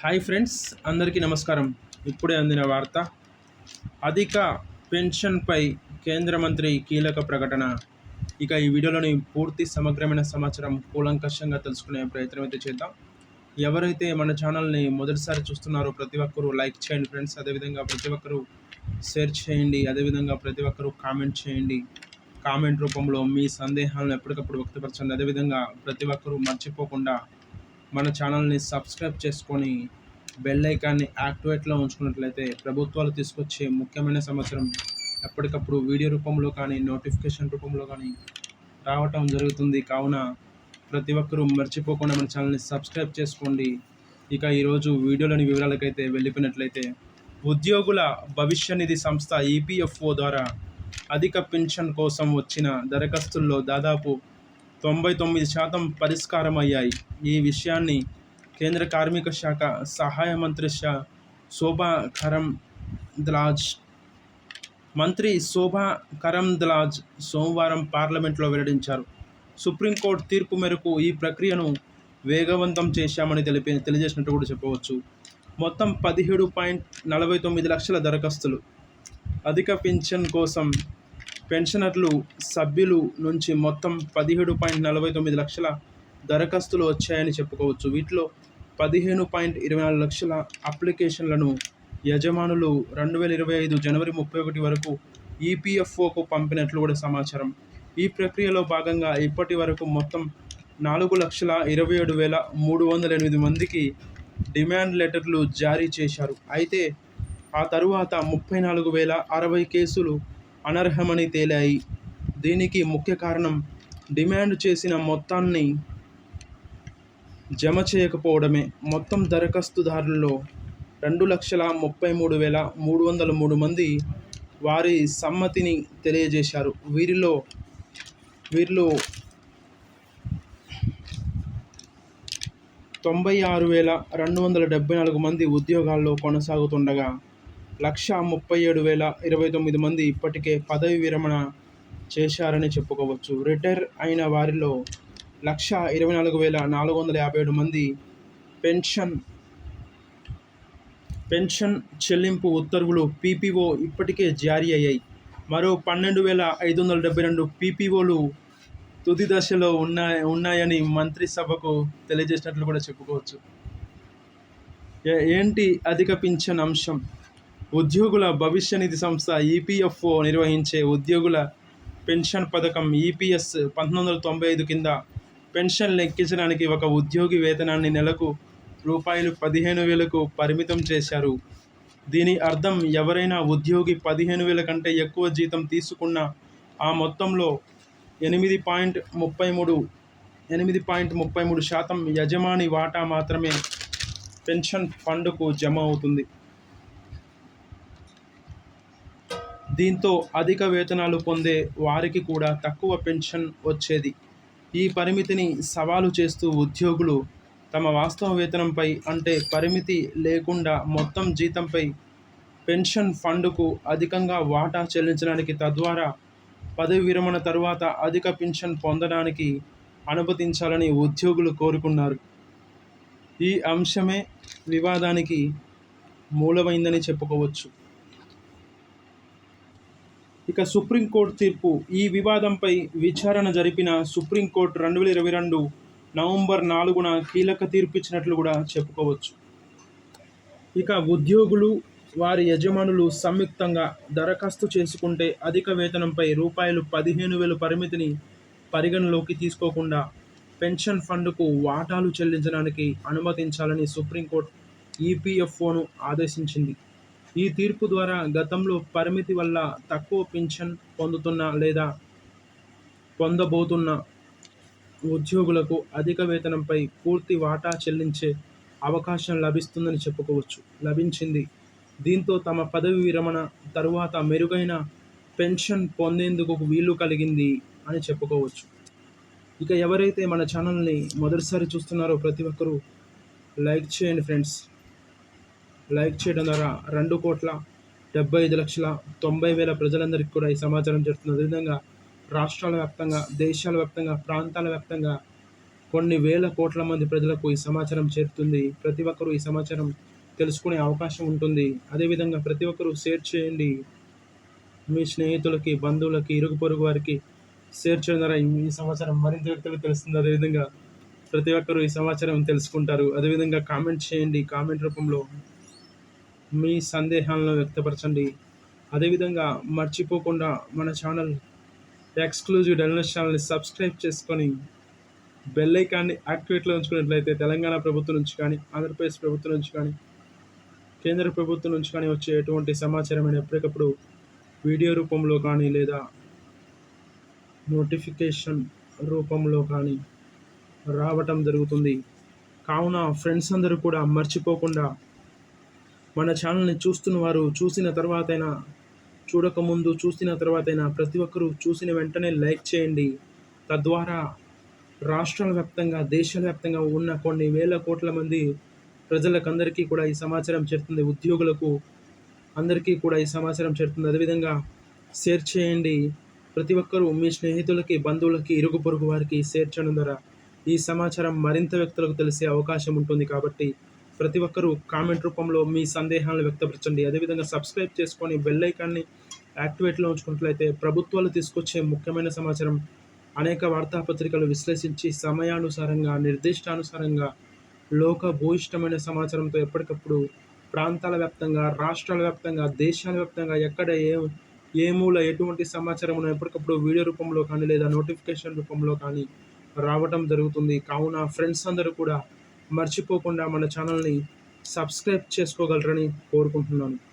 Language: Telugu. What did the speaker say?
హాయ్ ఫ్రెండ్స్ అందరికీ నమస్కారం. ఇప్పుడే అందిన వార్త అధిక పెన్షన్పై కేంద్ర మంత్రి కీలక ప్రకటన. ఇక ఈ వీడియోలోని పూర్తి సమగ్రమైన సమాచారం కూలంకషంగా తెలుసుకునే ప్రయత్నం అయితే చేద్దాం. ఎవరైతే మన ఛానల్ని మొదటిసారి చూస్తున్నారో ప్రతి ఒక్కరూ లైక్ చేయండి ఫ్రెండ్స్. అదేవిధంగా ప్రతి ఒక్కరూ షేర్ చేయండి. అదేవిధంగా ప్రతి ఒక్కరూ కామెంట్ చేయండి. కామెంట్ రూపంలో మీ సందేహాలను ఎప్పటికప్పుడు వ్యక్తపరచండి. అదేవిధంగా ప్రతి ఒక్కరూ మర్చిపోకుండా మన ఛానల్ని సబ్స్క్రైబ్ చేసుకొని బెల్ ఐకాన్ని యాక్టివేట్లో ఉంచుకున్నట్లయితే ప్రభుత్వాలు తీసుకొచ్చే ముఖ్యమైన సంవత్సరం ఎప్పటికప్పుడు వీడియో రూపంలో కానీ నోటిఫికేషన్ రూపంలో కానీ రావటం జరుగుతుంది. కావున ప్రతి ఒక్కరూ మర్చిపోకుండా మన ఛానల్ని సబ్స్క్రైబ్ చేసుకోండి. ఇక ఈరోజు వీడియోలోని వివరాలకైతే వెళ్ళిపోయినట్లయితే ఉద్యోగుల భవిష్య నిధి సంస్థ ఈపీఎఫ్ఓ ద్వారా అధిక పెన్షన్ కోసం వచ్చిన దరఖాస్తుల్లో దాదాపు తొంభై తొమ్మిది శాతం పరిష్కారం అయ్యాయి ఈ విషయాన్ని కేంద్ర కార్మిక శాఖ సహాయ మంత్రి షా శోభా కరంద్లాజ్ మంత్రి శోభా కరంద్లాజ్ సోమవారం పార్లమెంట్లో వెల్లడించారు. సుప్రీంకోర్టు తీర్పు మేరకు ఈ ప్రక్రియను వేగవంతం చేశామని తెలిపి తెలియజేసినట్టు కూడా చెప్పవచ్చు. మొత్తం పదిహేడు పాయింట్ నలభై తొమ్మిది లక్షల దరఖాస్తులు. అధిక పింఛన్ కోసం పెన్షనర్లు సభ్యులు నుంచి మొత్తం పదిహేడు పాయింట్ నలభై తొమ్మిది లక్షల దరఖాస్తులు వచ్చాయని చెప్పుకోవచ్చు. వీటిలో పదిహేను పాయింట్ ఇరవై నాలుగు లక్షల అప్లికేషన్లను యజమానులు రెండు వేల ఇరవై ఐదు జనవరి ముప్పై ఒకటి వరకు ఈపీఎఫ్ఓకు పంపినట్లు కూడా సమాచారం. ఈ ప్రక్రియలో భాగంగా ఇప్పటి వరకు మొత్తం నాలుగు లక్షల ఇరవై ఏడు వేల మూడు వందల ఎనిమిది మందికి డిమాండ్ లెటర్లు జారీ చేశారు. అయితే ఆ తరువాత ముప్పై నాలుగు వేల అరవై కేసులు అనర్హమని తేలాయి. దీనికి ముఖ్య కారణం డిమాండ్ చేసిన మొత్తాన్ని జమ చేయకపోవడమే. మొత్తం దరఖాస్తుదారుల్లో రెండు లక్షల ముప్పై మూడు వేల మూడు వందల మూడు మంది వారి సమ్మతిని తెలియజేశారు. వీరిలో వీరిలో తొంభై ఆరు వేల రెండు వందల డెబ్బై నాలుగు మంది ఉద్యోగాల్లో కొనసాగుతుండగా లక్ష ముప్పై ఏడు వేల ఇరవై తొమ్మిది మంది ఇప్పటికే పదవి విరమణ చేశారని చెప్పుకోవచ్చు. రిటైర్ అయిన వారిలో లక్ష ఇరవై నాలుగు వేల నాలుగు వందల యాభై ఏడు మంది పెన్షన్ పెన్షన్ చెల్లింపు ఉత్తర్వులు పీపీఓ ఇప్పటికే జారీ అయ్యాయి. మరో పన్నెండు వేల ఐదు వందల డెబ్బై రెండు పీపీఓలు తుది దశలో ఉన్నా ఉన్నాయని మంత్రిసభకు తెలియజేసినట్లు కూడా చెప్పుకోవచ్చు. ఏ- ఏంటి అధిక పింఛన్ అంశం? ఉద్యోగుల భవిష్య నిధి సంస్థ ఈపీఎఫ్ఓ నిర్వహించే ఉద్యోగుల పెన్షన్ పథకం ఈపీఎస్ పంతొమ్మిది వందల తొంభై ఐదు కింద పెన్షన్ లెక్కించడానికి ఒక ఉద్యోగి వేతనాన్ని నెలకు రూపాయలు పదిహేను వేలకు పరిమితం చేశారు. దీని అర్థం ఎవరైనా ఉద్యోగి పదిహేను వేల కంటే ఎక్కువ జీతం తీసుకున్న ఆ మొత్తంలో ఎనిమిది పాయింట్ ముప్పై మూడు ఎనిమిది పాయింట్ ముప్పై మూడు శాతం యజమాని వాటా మాత్రమే పెన్షన్ ఫండ్కు జమ అవుతుంది. దీంతో అధిక వేతనాలు పొందే వారికి కూడా తక్కువ పెన్షన్ వచ్చేది. ఈ పరిమితిని సవాలు చేస్తూ ఉద్యోగులు తమ వాస్తవ వేతనంపై అంటే పరిమితి లేకుండా మొత్తం జీతంపై పెన్షన్ ఫండ్కు అధికంగా వాటా చెల్లించడానికి తద్వారా పదవి విరమణ తర్వాత అధిక పెన్షన్ పొందడానికి అనుమతించాలని ఉద్యోగులు కోరుకున్నారు. ఈ అంశమే వివాదానికి మూలమైందని చెప్పుకోవచ్చు. ఇక సుప్రీంకోర్టు తీర్పు. ఈ వివాదంపై విచారణ జరిపిన సుప్రీంకోర్టు రెండు వేల ఇరవై రెండు నవంబర్ నాలుగున కీలక తీర్పు ఇచ్చినట్లు కూడా చెప్పుకోవచ్చు. ఇక ఉద్యోగులు వారి యజమానులు సంయుక్తంగా దరఖాస్తు చేసుకుంటే అధిక వేతనంపై రూపాయలు పదిహేను వేల పరిమితిని పరిగణలోకి తీసుకోకుండా పెన్షన్ ఫండ్కు వాటాలు చెల్లించడానికి అనుమతించాలని సుప్రీంకోర్టు ఈపీఎఫ్ఓను ఆదేశించింది. ఈ తీర్పు ద్వారా గతంలో పరిమితి వల్ల తక్కువ పింఛన్ పొందుతున్న లేదా పొందబోతున్న ఉద్యోగులకు అధిక వేతనంపై పూర్తి వాటా చెల్లించే అవకాశం లభిస్తుందని చెప్పుకోవచ్చు. లభించింది. దీంతో తమ పదవి విరమణ తరువాత మెరుగైన పెన్షన్ పొందేందుకు వీలు కలిగింది అని చెప్పుకోవచ్చు. ఇక ఎవరైతే మన ఛానల్ని మొదటిసారి చూస్తున్నారో ప్రతి ఒక్కరూ లైక్ చేయండి ఫ్రెండ్స్. లైక్ చేయడం ద్వారా రెండు కోట్ల డెబ్బై ఐదు లక్షల తొంభై వేల ప్రజలందరికీ కూడా ఈ సమాచారం జరుగుతుంది. అదేవిధంగా రాష్ట్రాల వ్యాప్తంగా దేశాల వ్యాప్తంగా ప్రాంతాల వ్యాప్తంగా కొన్ని వేల కోట్ల మంది ప్రజలకు ఈ సమాచారం చేరుతుంది. ప్రతి ఒక్కరూ ఈ సమాచారం తెలుసుకునే అవకాశం ఉంటుంది. అదేవిధంగా ప్రతి ఒక్కరూ షేర్ చేయండి. మీ స్నేహితులకి బంధువులకి ఇరుగు పొరుగు వారికి షేర్ చేయడం. ద్వారా ఈ సమాచారం మరింత వ్యక్తులకు తెలుస్తుంది. అదేవిధంగా ప్రతి ఒక్కరూ ఈ సమాచారం తెలుసుకుంటారు. అదేవిధంగా కామెంట్ చేయండి. కామెంట్ రూపంలో మీ సందేహాలను వ్యక్తపరచండి. అదేవిధంగా మర్చిపోకుండా మన ఛానల్ ఎక్స్క్లూజివ్ డెలినస్ ఛానల్ని సబ్స్క్రైబ్ చేసుకొని బెల్ ఐకాన్ని యాక్టివేట్లో ఉంచుకున్నట్లయితే తెలంగాణ ప్రభుత్వం నుంచి కానీ ఆంధ్రప్రదేశ్ ప్రభుత్వం నుంచి కానీ కేంద్ర ప్రభుత్వం నుంచి కానీ వచ్చే ఎటువంటి సమాచారం ఎప్పటికప్పుడు వీడియో రూపంలో కానీ లేదా నోటిఫికేషన్ రూపంలో కానీ రావటం జరుగుతుంది. కావున ఫ్రెండ్స్ అందరూ కూడా మర్చిపోకుండా మన ఛానల్ని చూస్తున్న వారు చూసిన తర్వాతైనా చూడకముందు చూసిన తర్వాత అయినా ప్రతి ఒక్కరూ చూసిన వెంటనే లైక్ చేయండి. తద్వారా రాష్ట్రాల వ్యాప్తంగా దేశాల వ్యాప్తంగా ఉన్న కొన్ని వేల కోట్ల మంది ప్రజలకు అందరికీ కూడా ఈ సమాచారం చేరుతుంది. ఉద్యోగులకు అందరికీ కూడా ఈ సమాచారం చేరుతుంది. అదేవిధంగా షేర్ చేయండి. ప్రతి ఒక్కరూ మీ స్నేహితులకి బంధువులకి ఇరుగు పొరుగు వారికి షేర్ చేయడం ద్వారా ఈ సమాచారం మరింత వ్యక్తులకు తెలిసే అవకాశం ఉంటుంది కాబట్టి ప్రతి ఒక్కరూ కామెంట్ రూపంలో మీ సందేహాలను వ్యక్తపరచండి. అదేవిధంగా సబ్స్క్రైబ్ చేసుకొని బెల్ ఐకాన్ని యాక్టివేట్లో ఉంచుకున్నట్లయితే ప్రభుత్వాలు తీసుకొచ్చే ముఖ్యమైన సమాచారం అనేక వార్తాపత్రికలు విశ్లేషించి సమయానుసారంగా నిర్దిష్టానుసారంగా లోక భూయిష్టమైన సమాచారంతో ఎప్పటికప్పుడు ప్రాంతాల వ్యాప్తంగా రాష్ట్రాల వ్యాప్తంగా దేశాల వ్యాప్తంగా ఎక్కడ ఏ ఏ మూల ఎటువంటి సమాచారం ఎప్పటికప్పుడు వీడియో రూపంలో కానీ లేదా నోటిఫికేషన్ రూపంలో కానీ రావటం జరుగుతుంది. కావున ఫ్రెండ్స్ అందరూ కూడా మర్చిపోకుండా మన ఛానల్ని సబ్స్క్రైబ్ చేసుకోగలరని కోరుకుంటున్నాను.